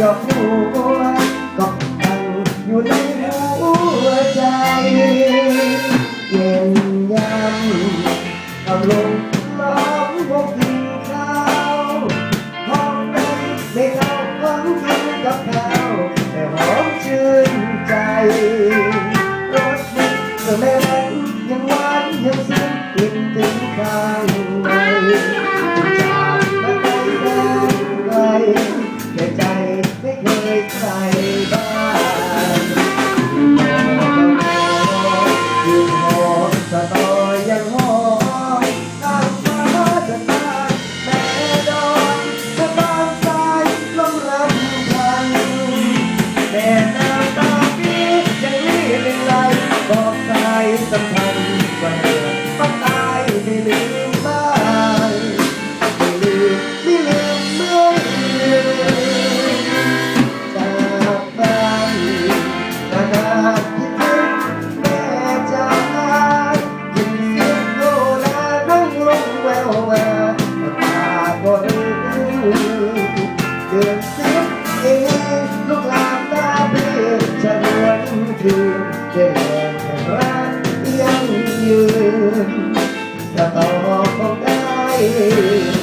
ดอกบัวก็ตั้งอยู่ในหัวใจเย็นยำกำลงล้อมวงกินขาวห้องนั้นไม่เข้าห้องกินกับข้า more. คืนจะแต่รักยังยืนจะต่อคงได้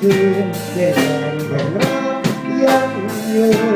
คืนเส้นแห่งรักยังอยู่